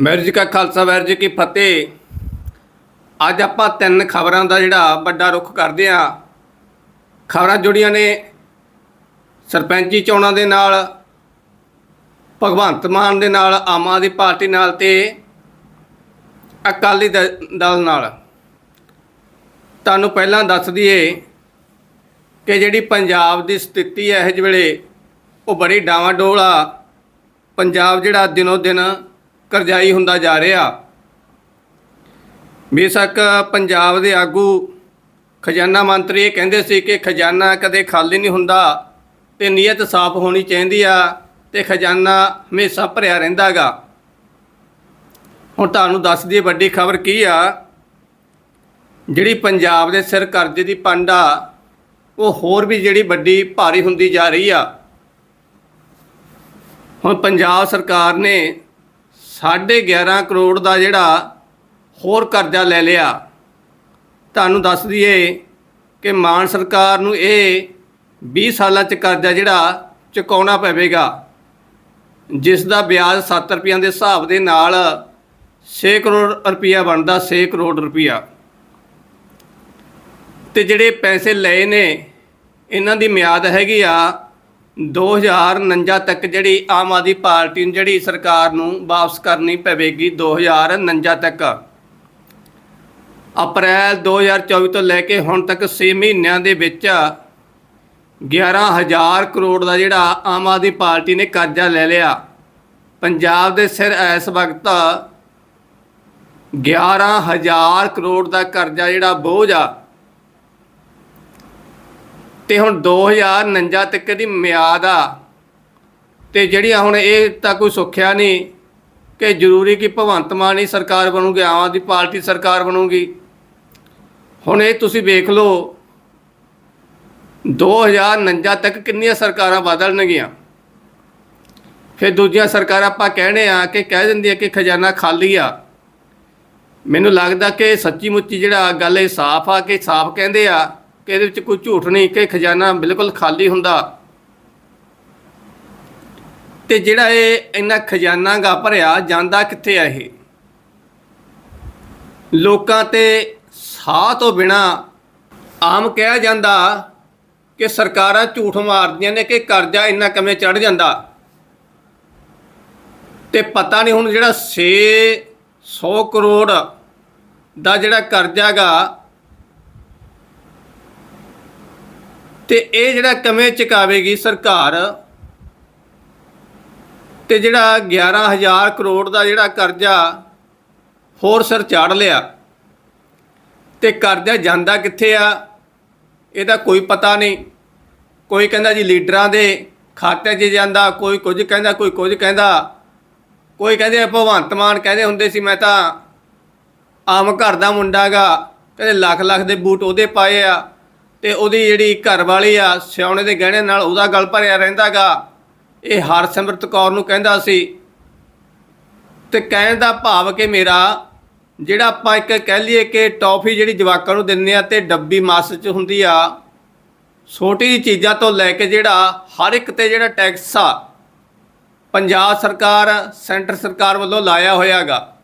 ਵਾਹਿਗੁਰੂ ਜੀ ਕਾ ਖਾਲਸਾ ਵਾਹਿਗੁਰੂ ਜੀ ਕੀ ਫਤਿਹ। ਅੱਜ ਆਪਾਂ ਤਿੰਨ ਖਬਰਾਂ ਦਾ ਜਿਹੜਾ ਵੱਡਾ ਰੁੱਖ ਕਰਦੇ ਆ ਖਬਰਾਂ ਜੁੜੀਆਂ ਨੇ ਸਰਪੰਚੀ ਚੋਣਾਂ ਦੇ ਨਾਲ, ਭਗਵੰਤ ਮਾਨ ਦੇ ਨਾਲ, ਆਮ ਆਦਮੀ ਪਾਰਟੀ ਨਾਲ ਤੇ ਅਕਾਲੀ ਦਲ ਨਾਲ। ਤੁਹਾਨੂੰ ਪਹਿਲਾਂ ਦੱਸ ਦਈਏ ਕਿ ਜਿਹੜੀ ਪੰਜਾਬ ਦੀ ਸਥਿਤੀ ਹੈ ਇਸ ਵੇਲੇ ਉਹ ਬੜੀ ਡਾਵਾਡੋਲ ਆ। ਪੰਜਾਬ ਜਿਹੜਾ ਦਿਨੋ ਦਿਨ ਕਰਜ਼ਾਈ ਹੁੰਦਾ ਜਾ ਰਿਹਾ। ਬੇਸ਼ੱਕ ਪੰਜਾਬ ਦੇ ਆਗੂ ਖਜ਼ਾਨਾ ਮੰਤਰੀ ਇਹ ਕਹਿੰਦੇ ਸੀ ਕਿ ਖਜ਼ਾਨਾ ਕਦੇ ਖਾਲੀ ਨਹੀਂ ਹੁੰਦਾ ਤੇ ਨੀਅਤ ਸਾਫ਼ ਹੋਣੀ ਚਾਹੀਦੀ ਆ ਤੇ ਖਜ਼ਾਨਾ ਹਮੇਸ਼ਾ ਭਰਿਆ ਰਹਿੰਦਾਗਾ। ਹੁਣ ਤੁਹਾਨੂੰ ਦੱਸ ਦਈਏ ਵੱਡੀ ਖਬਰ ਕੀ ਆ? ਜਿਹੜੀ ਪੰਜਾਬ ਦੇ ਸਿਰ ਕਰਜ਼ੇ ਦੀ ਪੰਡ ਆ, ਉਹ ਹੋਰ ਵੀ ਜਿਹੜੀ ਵੱਡੀ ਭਾਰੀ ਹੁੰਦੀ ਜਾ ਰਹੀ ਆ। ਹੁਣ ਪੰਜਾਬ ਸਰਕਾਰ ਨੇ 11.5 ਕਰੋੜ ਦਾ ਜਿਹੜਾ ਹੋਰ ਕਰਜ਼ਾ ਲੈ ਲਿਆ। ਤੁਹਾਨੂੰ ਦੱਸ ਦਈਏ ਕਿ ਮਾਨ ਸਰਕਾਰ ਨੂੰ ਇਹ 20 ਸਾਲਾਂ ਚ ਕਰਜ਼ਾ ਜਿਹੜਾ ਚੁਕਾਉਣਾ ਪਵੇਗਾ। ਜਿਸ ਦਾ ਵਿਆਜ 7 ਰੁਪਈਆਂ ਦੇ ਹਿਸਾਬ ਦੇ ਨਾਲ 6 ਕਰੋੜ ਰੁਪਈਆ ਬਣਦਾ 6 ਕਰੋੜ ਰੁਪਈਆ। ਤੇ ਜਿਹੜੇ ਪੈਸੇ ਲਏ ਨੇ, ਇਹਨਾਂ ਦੀ ਮਿਆਦ ਹੈਗੀ ਆ 2049 ਤੱਕ ਜਿਹੜੀ ਆਮ ਆਦਮੀ ਪਾਰਟੀ ਨੂੰ, ਜਿਹੜੀ ਸਰਕਾਰ ਨੂੰ ਵਾਪਸ ਕਰਨੀ ਪਵੇਗੀ 2049 ਤੱਕ। ਅਪ੍ਰੈਲ 2024 ਤੋਂ ਲੈ ਕੇ ਹੁਣ ਤੱਕ 6 ਮਹੀਨਿਆਂ ਦੇ ਵਿੱਚ 11000 ਕਰੋੜ ਦਾ ਜਿਹੜਾ ਆਮ ਆਦਮੀ ਪਾਰਟੀ ਨੇ ਕਰਜ਼ਾ ਲੈ ਲਿਆ। ਪੰਜਾਬ ਦੇ ਸਿਰ ਇਸ ਵਕਤ 11000 ਕਰੋੜ ਦਾ ਕਰਜ਼ਾ ਜਿਹੜਾ ਬੋਝ ਆ। ਤੇ ਹੁਣ 2049 ਤੱਕ ਦੀ ਮਿਆਦ ਆ। ਤੇ ਜਿਹੜੀਆਂ ਹੁਣ ਇਹ ਤਾਂ ਕੋਈ ਸੁੱਖਿਆ ਨਹੀਂ ਕਿ ਜ਼ਰੂਰੀ ਕਿ ਭਗਵੰਤ ਮਾਨ ਹੀ ਸਰਕਾਰ ਬਣੂਗੀ, ਆਮ ਆਦਮੀ ਪਾਰਟੀ ਸਰਕਾਰ ਬਣੂਗੀ। ਹੁਣ ਇਹ ਤੁਸੀਂ ਵੇਖ ਲਓ 2049 ਤੱਕ ਕਿੰਨੀਆਂ ਸਰਕਾਰਾਂ ਬਦਲਣਗੀਆਂ। ਫਿਰ ਦੂਜੀਆਂ ਸਰਕਾਰਾਂ ਆਪਾਂ ਕਹਿਣੇ ਆ ਕਿ ਕਹਿ ਦਿੰਦੀਆਂ ਕਿ ਖਜ਼ਾਨਾ ਖਾਲੀ ਆ। ਮੈਨੂੰ ਲੱਗਦਾ ਕਿ ਸੱਚੀ ਮੁੱਚੀ ਜਿਹੜਾ ਗੱਲ ਇਹ ਸਾਫ਼ ਆ ਕਿ ਸਾਫ਼ ਕਹਿੰਦੇ ਆ ਕਿ ਇਹਦੇ ਵਿੱਚ ਕੋਈ ਝੂਠ ਨਹੀਂ ਕਿ ਖਜ਼ਾਨਾ ਬਿਲਕੁਲ ਖਾਲੀ ਹੁੰਦਾ। ਤੇ ਜਿਹੜਾ ਇਹ ਇੰਨਾ ਖਜ਼ਾਨਾ ਗਾ ਭਰਿਆ, ਜਾਂਦਾ ਕਿੱਥੇ ਆ ਇਹ? ਲੋਕਾਂ ਤੇ ਸਾਹ ਤੋਂ ਬਿਨਾ ਆਮ ਕਿਹਾ ਜਾਂਦਾ ਕਿ ਸਰਕਾਰਾਂ ਝੂਠ ਮਾਰਦੀਆਂ ਨੇ ਕਿ ਕਰਜ਼ਾ ਇੰਨਾ ਕਿਵੇਂ ਚੜ ਜਾਂਦਾ। ਤੇ ਪਤਾ ਨਹੀਂ ਹੁਣ ਜਿਹੜਾ 600 ਕਰੋੜ ਦਾ ਜਿਹੜਾ ਕਰਜ਼ਾ ਤੇ ਇਹ ਜਿਹੜਾ ਕਿਵੇਂ ਚੁਕਾਵੇਗੀ ਸਰਕਾਰ ਤੇ ਜਿਹੜਾ 11000 ਕਰੋੜ ਦਾ ਜਿਹੜਾ ਕਰਜ਼ਾ ਹੋਰ ਸਰ ਚਾੜ ਲਿਆ ਤੇ ਕਰਜ਼ਾ ਜਾਂਦਾ ਕਿੱਥੇ ਆ, ਇਹਦਾ ਕੋਈ ਪਤਾ ਨਹੀਂ। ਕੋਈ ਕਹਿੰਦਾ ਜੀ ਲੀਡਰਾਂ ਦੇ ਖਾਤੇ 'ਚ ਜਾਂਦਾ, ਕੋਈ ਕੁਝ ਕਹਿੰਦਾ, ਕੋਈ ਕੁਝ ਕਹਿੰਦਾ। ਕੋਈ ਕਹਿੰਦੇ ਭਗਵੰਤ ਮਾਨ ਕਹਿੰਦੇ ਹੁੰਦੇ ਸੀ, ਮੈਂ ਤਾਂ ਆਮ ਘਰ ਦਾ ਮੁੰਡਾ ਗਾ, ਕਹਿੰਦੇ ਲੱਖ ਲੱਖ ਦੇ ਬੂਟ ਉਹਦੇ ਪਾਏ ਆ। ਤੇ ਉਹਦੀ ਜਿਹੜੀ ਘਰ ਵਾਲੀ ਆ ਸਿਆਉਣੇ ਦੇ ਗਹਿਣੇ ਨਾਲ ਉਹਦਾ ਗਲ ਭਰਿਆ ਰਹਿੰਦਾਗਾ। ਇਹ ਹਰਸਿਮਰਤ ਕੌਰ ਨੂੰ ਕਹਿੰਦਾ ਸੀ, ਤੇ ਕਹਿਣ ਦਾ ਭਾਵ ਕਿ ਮੇਰਾ, ਜਿਹੜਾ ਆਪਾਂ ਇੱਕ ਕਹਿ ਲਈਏ ਕਿ ਟੌਫੀ ਜਿਹੜੀ ਜਵਾਕਾਂ ਨੂੰ ਦਿੰਦੇ ਆ ਤੇ ਡੱਬੀ ਮਾਸ ਚ ਹੁੰਦੀ ਆ, ਛੋਟੀ ਜਿਹੀ ਚੀਜ਼ਾਂ ਤੋਂ ਲੈ ਕੇ ਜਿਹੜਾ ਹਰ ਇੱਕ ਤੇ ਜਿਹੜਾ ਟੈਕਸ ਆ, ਪੰਜਾਬ ਸਰਕਾਰ, ਸੈਂਟਰ ਸਰਕਾਰ ਵੱਲੋਂ ਲਾਇਆ ਹੋਇਆਗਾ।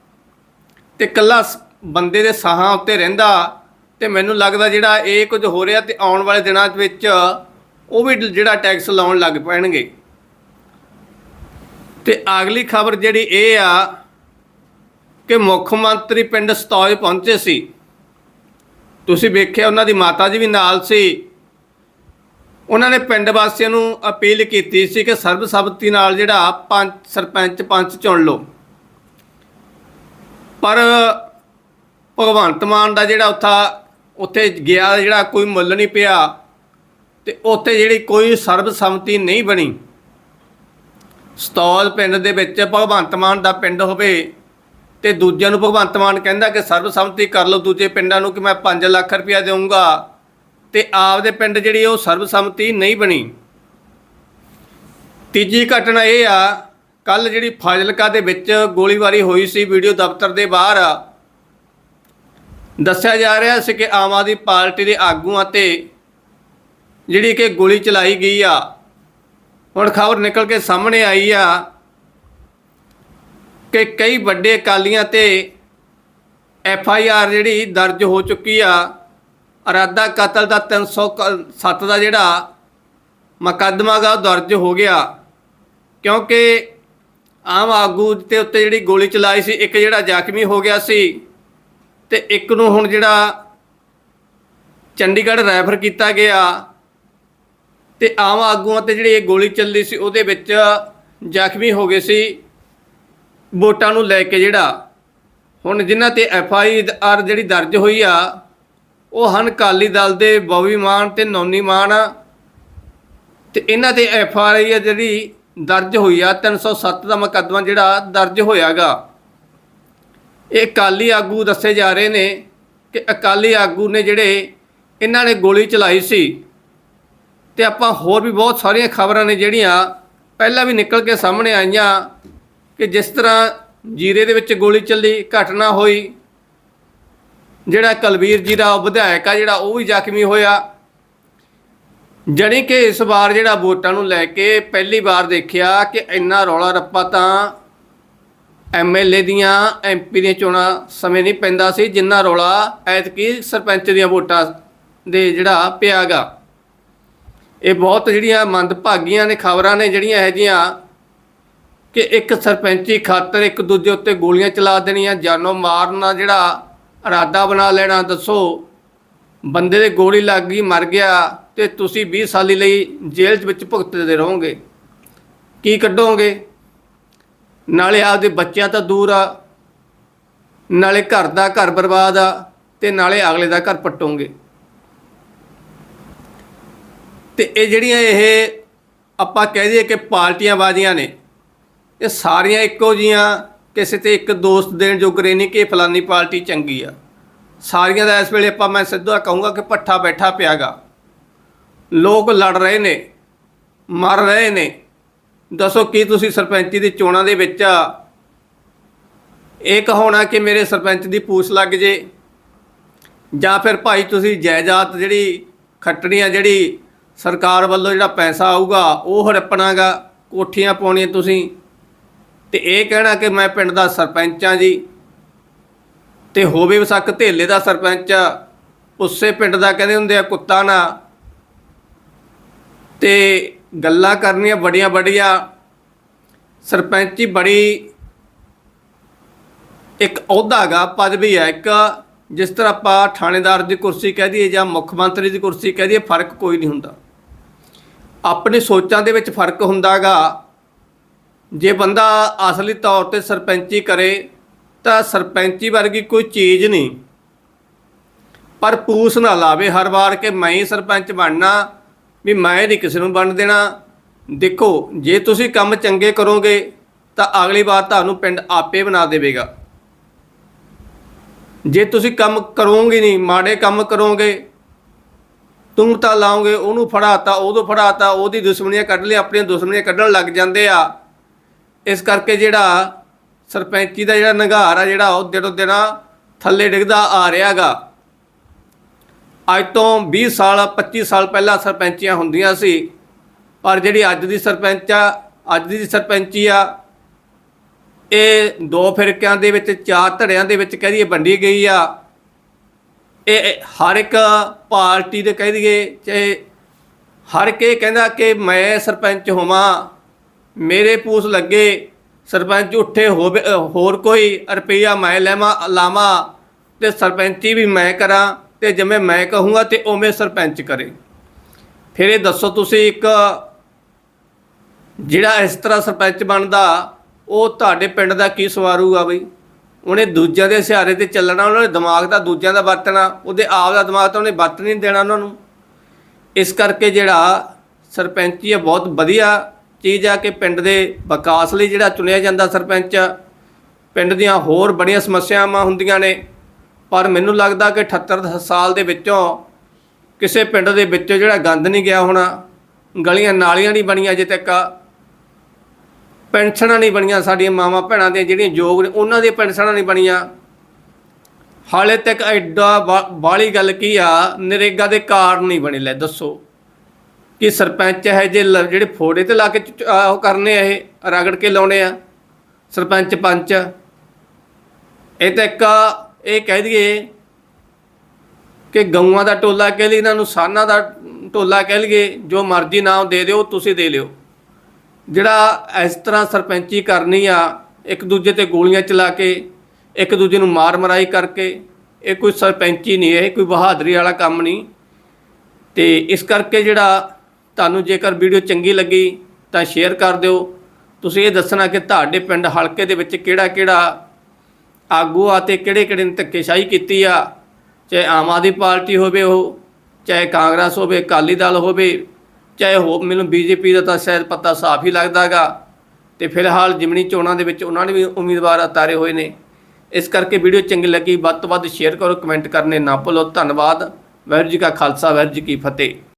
ਤੇ ਕੱਲਾ ਸ- ਬੰਦੇ ਦੇ ਸਾਹਾਂ ਉੱਤੇ ਰਹਿੰਦਾ ਤੇ ਮੈਨੂੰ ਲੱਗਦਾ ਜਿਹੜਾ ਇਹ ਕੁਝ ਹੋ ਰਿਹਾ ਤੇ ਆਉਣ ਵਾਲੇ ਦਿਨਾਂ ਵਿੱਚ ਉਹ ਵੀ ਜਿਹੜਾ ਟੈਕਸ ਲਾਉਣ ਲੱਗ ਪੈਣਗੇ। ਤੇ ਅਗਲੀ ਖਬਰ ਜਿਹੜੀ ਇਹ ਆ ਕਿ ਮੁੱਖ ਮੰਤਰੀ ਪਿੰਡ ਸਤੌਜ ਪਹੁੰਚੇ ਸੀ। ਤੁਸੀਂ ਵੇਖਿਆ ਉਹਨਾਂ ਦੀ ਮਾਤਾ ਜੀ ਵੀ ਨਾਲ ਸੀ। ਉਹਨਾਂ ਨੇ ਪਿੰਡ ਵਾਸੀਆਂ ਨੂੰ ਅਪੀਲ ਕੀਤੀ ਸੀ ਕਿ ਸਰਬਸੰਮਤੀ ਨਾਲ ਜਿਹੜਾ ਪੰਚ ਸਰਪੰਚ ਪੰਚ ਚੁਣ ਲਓ। ਪਰ ਭਗਵੰਤ ਮਾਨ ਦਾ ਜਿਹੜਾ ਉੱਥਾ ਉੱਥੇ ਗਿਆ ਜਿਹੜਾ ਕੋਈ ਮੁੱਲ ਨਹੀਂ ਪਿਆ ਤੇ ਉੱਥੇ ਜਿਹੜੀ ਕੋਈ ਸਰਬਸੰਮਤੀ ਨਹੀਂ ਬਣੀ। ਸਤੌਲ ਪਿੰਡ ਦੇ ਵਿੱਚ ਭਗਵੰਤ ਮਾਨ ਦਾ ਪਿੰਡ ਹੋਵੇ ਤੇ ਦੂਜਿਆਂ ਨੂੰ ਭਗਵੰਤ ਮਾਨ ਕਹਿੰਦਾ ਕਿ ਸਰਬਸੰਮਤੀ ਕਰ ਲਓ, ਦੂਜੇ ਪਿੰਡਾਂ ਨੂੰ ਕਿ ਮੈਂ 5 ਲੱਖ ਰੁਪਇਆ ਦੇਵਾਂਗਾ ਤੇ ਆਪਦੇ ਪਿੰਡ ਜਿਹੜੀ ਉਹ ਸਰਬਸੰਮਤੀ ਨਹੀਂ ਬਣੀ। ਤੀਜੀ ਘਟਨਾ ਇਹ ਆ ਕੱਲ ਜਿਹੜੀ ਫਾਜ਼ਿਲਕਾ ਦੇ ਵਿੱਚ ਗੋਲੀਬਾਰੀ ਹੋਈ ਸੀ ਵੀਡੀਓ ਦਫ਼ਤਰ ਦੇ ਬਾਹਰ ਦੱਸਿਆ ਜਾ ਰਿਹਾ ਸੀ ਕਿ ਆਮ ਆਦਮੀ ਪਾਰਟੀ ਦੇ ਆਗੂਆਂ ਤੇ ਜਿਹੜੀ ਕਿ ਗੋਲੀ ਚਲਾਈ ਗਈ ਆ, ਹੁਣ ਖਬਰ ਨਿਕਲ ਕੇ ਸਾਹਮਣੇ ਆਈ ਆ ਕਿ ਕਈ ਵੱਡੇ ਅਕਾਲੀਆਂ ਤੇ ਐਫ ਆਈ ਆਰ ਜਿਹੜੀ ਦਰਜ ਹੋ ਚੁੱਕੀ ਆ ਅਰਾਦਾ ਕਤਲ ਦਾ 307 ਦਾ ਜਿਹੜਾ ਮੁਕੱਦਮਾ ਗਾ ਉਹ ਦਰਜ ਹੋ ਗਿਆ। ਕਿਉਂਕਿ ਆਮ ਆਗੂ ਤੇ ਉੱਤੇ ਜਿਹੜੀ ਗੋਲੀ ਚਲਾਈ ਸੀ, ਇੱਕ ਜਿਹੜਾ ਜ਼ਖਮੀ ਹੋ ਗਿਆ ਸੀ ਤੇ ਇੱਕ ਨੂੰ ਹੁਣ ਜਿਹੜਾ ਚੰਡੀਗੜ੍ਹ ਰੈਫਰ ਕੀਤਾ ਗਿਆ ਤੇ ਆਮ ਆਗੂਆਂ ਤੇ ਜਿਹੜੀ ਇਹ ਗੋਲੀ ਚੱਲੀ ਸੀ ਉਹਦੇ ਵਿੱਚ ਜ਼ਖਮੀ ਹੋ ਗਏ ਸੀ ਵੋਟਾਂ ਨੂੰ ਲੈ ਕੇ ਜਿਹੜਾ ਹੁਣ ਜਿਨ੍ਹਾਂ ਤੇ ਐਫ ਆਈ ਆਰ ਜਿਹੜੀ ਦਰਜ ਹੋਈ ਆ, ਉਹ ਹਨ ਕਾਲੀ ਦਲ ਦੇ ਬੌਵੀ ਮਾਨ ਤੇ ਨੌਨੀ ਮਾਨ। ਤੇ ਇਹਨਾਂ ਤੇ ਐਫ ਆਈ ਆ ਜਿਹੜੀ ਦਰਜ ਹੋਈ ਆ 307 ਦਾ ਮੁਕੱਦਮਾ ਜਿਹੜਾ ਦਰਜ ਹੋਇਆਗਾ। ਇਹ ਅਕਾਲੀ ਆਗੂ ਦੱਸੇ ਜਾ ਰਹੇ ਨੇ ਕਿ ਅਕਾਲੀ ਆਗੂ ਨੇ ਜਿਹੜੇ ਇਹਨਾਂ ਨੇ ਗੋਲੀ ਚਲਾਈ ਸੀ ਤੇ ਆਪਾਂ ਹੋਰ ਵੀ ਬਹੁਤ ਸਾਰੀਆਂ ਖਬਰਾਂ ਨੇ ਜਿਹੜੀਆਂ ਪਹਿਲਾਂ ਵੀ ਨਿਕਲ ਕੇ ਸਾਹਮਣੇ ਆਈਆਂ ਕਿ ਜਿਸ ਤਰ੍ਹਾਂ ਜੀਰੇ ਦੇ ਵਿੱਚ ਗੋਲੀ ਚੱਲੀ, ਘਟਨਾ ਹੋਈ, ਜਿਹੜਾ ਕਲਵੀਰ ਜੀ ਦਾ ਵਿਧਾਇਕ ਆ ਜਿਹੜਾ ਉਹ ਵੀ ਜ਼ਖਮੀ ਹੋਇਆ। ਜਣੀ ਕਿ ਇਸ ਵਾਰ ਜਿਹੜਾ ਵੋਟਾਂ ਨੂੰ ਲੈ ਕੇ ਪਹਿਲੀ ਵਾਰ ਦੇਖਿਆ ਕਿ ਇੰਨਾ ਰੌਲਾ ਰੱਪਾ ਤਾਂ ਐਮਐਲਏ ਦੀਆਂ ਐਮਪੀ ਦੀਆਂ ਚੋਣਾਂ ਸਮੇਂ ਨਹੀਂ ਪੈਂਦਾ ਸੀ, ਜਿੰਨਾ ਰੌਲਾ ਐਤਕੀ ਸਰਪੰਚ ਦੀਆਂ ਵੋਟਾਂ ਦੇ ਜਿਹੜਾ ਪਿਆਗਾ। ਇਹ ਬਹੁਤ ਜਿਹੜੀਆਂ ਮੰਦਭਾਗੀਆਂ ਨੇ ਖਬਰਾਂ ਨੇ, ਜਿਹੜੀਆਂ ਇਹ ਜੀਆਂ ਕਿ ਇੱਕ ਸਰਪੰਚੀ ਖਾਤਰ ਇੱਕ ਦੂਜੇ ਉੱਤੇ ਗੋਲੀਆਂ ਚਲਾ ਦੇਣੀਆਂ, ਜਾਨੋਂ ਮਾਰਨਾ, ਜਿਹੜਾ ਇਰਾਦਾ ਬਣਾ ਲੈਣਾ, ਦੱਸੋ। ਬੰਦੇ ਦੇ ਗੋਲੀ ਲੱਗ ਗਈ, ਮਰ ਗਿਆ, ਤੇ ਤੁਸੀਂ 20 ਸਾਲੀ ਲਈ ਜੇਲ੍ਹ ਵਿੱਚ ਭੁਗਤਦੇ ਰਹੋਗੇ। ਕੀ ਕੱਢੋਗੇ? ਨਾਲੇ ਆਪਦੇ ਬੱਚਿਆਂ ਤੋਂ ਦੂਰ ਆ, ਨਾਲੇ ਘਰ ਦਾ ਘਰ ਬਰਬਾਦ ਆ, ਤੇ ਨਾਲੇ ਅਗਲੇ ਦਾ ਘਰ ਪਟੋਗੇ। ਤੇ ਇਹ ਜਿਹੜੀਆਂ ਇਹ ਆਪਾਂ ਕਹਿ ਦਈਏ ਕਿ ਪਾਰਟੀਆਂ ਬਾਜ਼ੀਆਂ ਨੇ, ਇਹ ਸਾਰੀਆਂ ਇੱਕੋ ਜੀਆਂ, ਕਿਸੇ ਤੇ ਇੱਕ ਦੋਸਤ ਦੇਣ ਜੋਗ ਜੋਗਰੇ ਨਹੀਂ ਕਿ ਫਲਾਨੀ ਪਾਰਟੀ ਚੰਗੀ ਆ। ਸਾਰੀਆਂ ਦਾ ਇਸ ਵੇਲੇ ਆਪਾਂ ਮੈਂ ਸਿੱਧਾ ਕਹੂੰਗਾ ਕਿ ਪੱਠਾ ਬੈਠਾ ਪਿਆਗਾ। ਲੋਕ ਲੜ ਰਹੇ ਨੇ, ਮਰ ਰਹੇ ਨੇ ਦੱਸੋ ਕੀ ਤੁਸੀਂ ਸਰਪੰਚੀ ਦੀ ਚੋਣਾਂ ਦੇ ਵਿੱਚ ਇਹ ਕਹਾਉਣਾ ਕਿ ਮੇਰੇ ਸਰਪੰਚ ਦੀ ਪੂਛ ਲੱਗ ਜੇ। ਜਾਂ ਫਿਰ ਭਾਈ ਤੁਸੀਂ ਜਾਇਦਾਦ ਜਿਹੜੀ ਖੱਟਣੀ ਆ ਜਿਹੜੀ ਸਰਕਾਰ ਵੱਲੋਂ ਜਿਹੜਾ ਪੈਸਾ ਆਊਗਾ ਉਹ ਹੜੱਪਣਾਗਾ ਕੋਠੀਆਂ ਪਾਉਣੀਆਂ ਤੁਸੀਂ। ਤੇ ਇਹ ਕਹਿਣਾ ਕਿ ਮੈਂ ਪਿੰਡ ਦਾ ਸਰਪੰਚ ਆ ਜੀ। ਤੇ ਹੋਵੇ ਵਸਕ ਧੇਲੇ ਦਾ ਸਰਪੰਚ ਆ, ਉਸੇ ਪਿੰਡ ਦਾ ਕਹਿੰਦੇ ਹੁੰਦੇ ਆ ਕੁੱਤਾ ਨਾ। ਤੇ ਗੱਲਾਂ ਕਰਨੀਆਂ ਬੜੀਆਂ ਬੜੀਆਂ। ਸਰਪੰਚੀ ਬੜੀ ਇੱਕ ਅਹੁਦਾ ਹੈਗਾ ਪਦਵੀ ਹੈ ਇੱਕ। ਜਿਸ ਤਰ੍ਹਾਂ ਆਪਾਂ ਥਾਣੇਦਾਰ ਦੀ ਕੁਰਸੀ ਕਹਿ ਦਈਏ ਜਾਂ ਮੁੱਖ ਮੰਤਰੀ ਦੀ ਕੁਰਸੀ ਕਹਿ ਦਈਏ, ਫ਼ਰਕ ਕੋਈ ਨਹੀਂ ਹੁੰਦਾ। ਆਪਣੀ ਸੋਚਾਂ ਦੇ ਵਿੱਚ ਫ਼ਰਕ ਹੁੰਦਾਗਾ ਜੇ ਬੰਦਾ ਅਸਲੀ ਤੌਰ ਤੇ ਸਰਪੰਚੀ ਕਰੇ, ਤਾਂ ਸਰਪੰਚੀ ਵਰਗੀ ਕੋਈ ਚੀਜ਼ ਨਹੀਂ। ਪਰ ਪੂਸ ਨਾ ਲਾਵੇ। ਹਰ ਵਾਰ ਕਿ ਮੈਂ ਹੀ ਸਰਪੰਚ ਬਣਨਾ ਵੀ ਮੈਂ ਨਹੀਂ ਕਿਸੇ ਨੂੰ ਬਣ ਦੇਣਾ। ਦੇਖੋ, ਜੇ ਤੁਸੀਂ ਕੰਮ ਚੰਗੇ ਕਰੋਗੇ, ਤਾਂ ਅਗਲੀ ਵਾਰ ਤੁਹਾਨੂੰ ਪਿੰਡ ਆਪੇ ਬਣਾ ਦੇਵੇਗਾ। ਜੇ ਤੁਸੀਂ ਕੰਮ ਕਰੋਗੇ ਨਹੀਂ, ਮਾੜੇ ਕੰਮ ਕਰੋਗੇ, ਤੂੰ ਤਾਂ ਲਾਓਗੇ ਉਹਨੂੰ ਫੜਾਤਾ, ਉਹਦੋਂ ਫੜਾਤਾ, ਉਹਦੀ ਦੁਸ਼ਮਣੀਆਂ ਕੱਢ ਲਈ ਆਪਣੀਆਂ ਦੁਸ਼ਮਣੀਆਂ ਕੱਢਣ ਲੱਗ ਜਾਂਦੇ ਆ। ਇਸ ਕਰਕੇ ਜਿਹੜਾ ਸਰਪੰਚੀ ਦਾ ਜਿਹੜਾ ਨਿਗਾਰ ਆ, ਜਿਹੜਾ ਉਹ ਦਿਨੋਂ ਦਿਨ ਥੱਲੇ ਡਿੱਗਦਾ ਆ ਰਿਹਾਗਾ ਅੱਜ ਤੋਂ 20 ਸਾਲ 25 ਸਾਲ ਪਹਿਲਾਂ ਸਰਪੰਚੀਆਂ ਹੁੰਦੀਆਂ ਸੀ। ਪਰ ਜਿਹੜੀ ਅੱਜ ਦੀ ਸਰਪੰਚ ਆ, ਅੱਜ ਦੀ ਸਰਪੰਚੀ ਆ, ਇਹ ਦੋ ਫਿਰਕਿਆਂ ਦੇ ਵਿੱਚ, ਚਾਰ ਧੜਿਆਂ ਦੇ ਵਿੱਚ ਕਹਿ ਦਈਏ ਵੰਡੀ ਗਈ ਆ। ਇਹ ਹਰ ਇੱਕ ਪਾਰਟੀ ਦੇ ਕਹਿ ਦਈਏ ਚਾਹੇ ਹਰ ਇੱਕ ਇਹ ਕਹਿੰਦਾ ਕਿ ਮੈਂ ਸਰਪੰਚ ਹੋਵਾਂ, ਮੇਰੇ ਪੂਸ ਲੱਗੇ, ਸਰਪੰਚ ਉੱਠੇ ਹੋਵੇ ਹੋਰ ਕੋਈ ਰੁਪਈਆ ਮੈਂ ਲੈਵਾਂ, ਲਾਵਾਂ ਤੇ ਸਰਪੰਚੀ ਵੀ ਮੈਂ ਕਰਾਂ। ਤੇ ਜਿਵੇਂ ਮੈਂ ਕਹੂੰਗਾ ਤੇ ਉਵੇਂ ਸਰਪੰਚ ਕਰੇ। ਫਿਰ ਇਹ ਦੱਸੋ ਤੁਸੀਂ ਇੱਕ ਜਿਹੜਾ ਇਸ ਤਰ੍ਹਾਂ ਸਰਪੰਚ ਬਣਦਾ, ਉਹ ਤੁਹਾਡੇ ਪਿੰਡ ਦਾ ਕੀ ਸਵਾਰੂਗਾ ਬਈ? ਉਹਨੇ ਦੂਜਿਆਂ ਦੇ ਸਹਾਰੇ ਤੇ ਚੱਲਣਾ, ਉਹਨਾਂ ਨੇ ਦਿਮਾਗ ਦਾ ਦੂਜਿਆਂ ਦਾ ਵਰਤਣਾ, ਉਹਦੇ ਆਪ ਦਾ ਦਿਮਾਗ ਤਾਂ ਉਹਨੇ ਵਰਤ ਨਹੀਂ ਦੇਣਾ ਉਹਨਾਂ ਨੂੰ। ਇਸ ਕਰਕੇ ਜਿਹੜਾ ਸਰਪੰਚੀ ਹੈ ਬਹੁਤ ਵਧੀਆ ਚੀਜ਼ ਆ ਕਿ ਪਿੰਡ ਦੇ ਵਿਕਾਸ ਲਈ ਜਿਹੜਾ ਚੁਣਿਆ ਜਾਂਦਾ ਸਰਪੰਚ, ਪਿੰਡ ਦੀਆਂ ਹੋਰ ਬੜੀਆਂ ਸਮੱਸਿਆਵਾਂ ਹੁੰਦੀਆਂ ਨੇ। ਪਰ ਮੈਨੂੰ ਲੱਗਦਾ ਕਿ 78 ਸਾਲ ਦੇ ਵਿੱਚੋਂ ਕਿਸੇ ਪਿੰਡ ਦੇ ਵਿੱਚੋਂ ਜਿਹੜਾ ਗੰਦ ਨਹੀਂ ਗਿਆ ਹੋਣਾ, ਗਲੀਆਂ ਨਾਲੀਆਂ ਨਹੀਂ ਬਣੀਆਂ ਅਜੇ ਤੱਕ, ਪੈਨਸ਼ਨਾਂ ਨਹੀਂ ਬਣੀਆਂ ਸਾਡੀਆਂ ਮਾਵਾਂ ਭੈਣਾਂ ਦੀਆਂ ਜਿਹੜੀਆਂ ਯੋਗ ਨੇ, ਉਹਨਾਂ ਦੀਆਂ ਪੈਨਸ਼ਨਾਂ ਨਹੀਂ ਬਣੀਆਂ। ਹਾਲੇ ਤੱਕ ਐਡਾ ਬਾਲੀ ਗੱਲ ਕੀ ਆ, ਨਰੇਗਾ ਦੇ ਕਾਰਡ ਨਹੀਂ ਬਣੇ, ਲੈ ਦੱਸੋ। ਕਿ ਸਰਪੰਚ ਹੈ ਜੇ ਲ- ਜਿਹੜੇ ਫੋੜੇ ਤੇ ਲਾ ਕੇ ਉਹ ਕਰਨੇ ਆ ਇਹ, ਰਗੜ ਕੇ ਲਾਉਣੇ ਆ? ਸਰਪੰਚ, ਪੰਚ। ਇਹ ਤਾਂ ਇੱਕ ਇਹ ਕਹਿ ਦਈਏ ਕਿ ਗਊਆਂ ਦਾ ਟੋਲਾ ਕਹਿ ਲਈ ਇਹਨਾਂ ਨੂੰ ਸਾਨਾਂ ਦਾ ਟੋਲਾ ਕਹਿ ਲਈਏ, ਜੋ ਮਰਜ਼ੀ ਨਾਮ ਦੇ ਦਿਓ, ਤੁਸੀਂ ਦੇ ਲਿਓ। ਜਿਹੜਾ ਇਸ ਤਰ੍ਹਾਂ ਸਰਪੰਚੀ ਕਰਨੀ ਆ, ਇੱਕ ਦੂਜੇ ਤੇ ਗੋਲੀਆਂ ਚਲਾ ਕੇ, ਇੱਕ ਦੂਜੇ ਨੂੰ ਮਾਰ ਮਰਾਈ ਕਰਕੇ, ਇਹ ਕੋਈ ਸਰਪੰਚੀ ਨਹੀਂ, ਇਹ ਕੋਈ ਬਹਾਦਰੀ ਵਾਲਾ ਕੰਮ ਨਹੀਂ। ਤੇ ਇਸ ਕਰਕੇ ਜਿਹੜਾ ਤੁਹਾਨੂੰ ਜੇਕਰ ਵੀਡੀਓ ਚੰਗੀ ਲੱਗੀ, ਤਾਂ ਸ਼ੇਅਰ ਕਰ ਦਿਓ। ਤੁਸੀਂ ਇਹ ਦੱਸਣਾ ਕਿ ਤੁਹਾਡੇ ਪਿੰਡ ਹਲਕੇ ਦੇ ਵਿੱਚ ਕਿਹੜਾ ਕਿਹੜਾ ਆਗੂ ਆ ਤੇ ਕਿਹੜੇ ਕਿਹੜੇ ਨੇ ਧੱਕੇਸ਼ਾਹੀ ਕੀਤੀ ਆ, ਚਾਹੇ ਆਮ ਆਦਮੀ ਪਾਰਟੀ ਹੋਵੇ ਉਹ, ਚਾਹੇ ਕਾਂਗਰਸ ਹੋਵੇ, ਅਕਾਲੀ ਦਲ ਹੋਵੇ, ਚਾਹੇ ਹੋ ਮੈਨੂੰ ਬੀਜੇਪੀ ਦਾ ਤਾਂ ਸ਼ਾਇਦ ਪਤਾ ਸਾਫ਼ ਹੀ ਲੱਗਦਾਗਾ ਤੇ ਫਿਲਹਾਲ ਜਿਮਣੀ ਚੋਣਾਂ ਦੇ ਵਿੱਚ ਉਹਨਾਂ ਨੇ ਵੀ ਉਮੀਦਵਾਰ ਉਤਾਰੇ ਹੋਏ ਨੇ। ਇਸ ਕਰਕੇ ਵੀਡੀਓ ਚੰਗੀ ਲੱਗੀ, ਵੱਧ ਤੋਂ ਵੱਧ ਸ਼ੇਅਰ ਕਰੋ, ਕਮੈਂਟ ਕਰਨੇ ਨਾ ਭੁੱਲੋ। ਧੰਨਵਾਦ, ਵਾਹਿਗੁਰੂ ਜੀ ਕਾ ਖਾਲਸਾ, ਵਾਹਿਗੁਰੂ ਜੀ ਕੀ ਫਤਿਹ।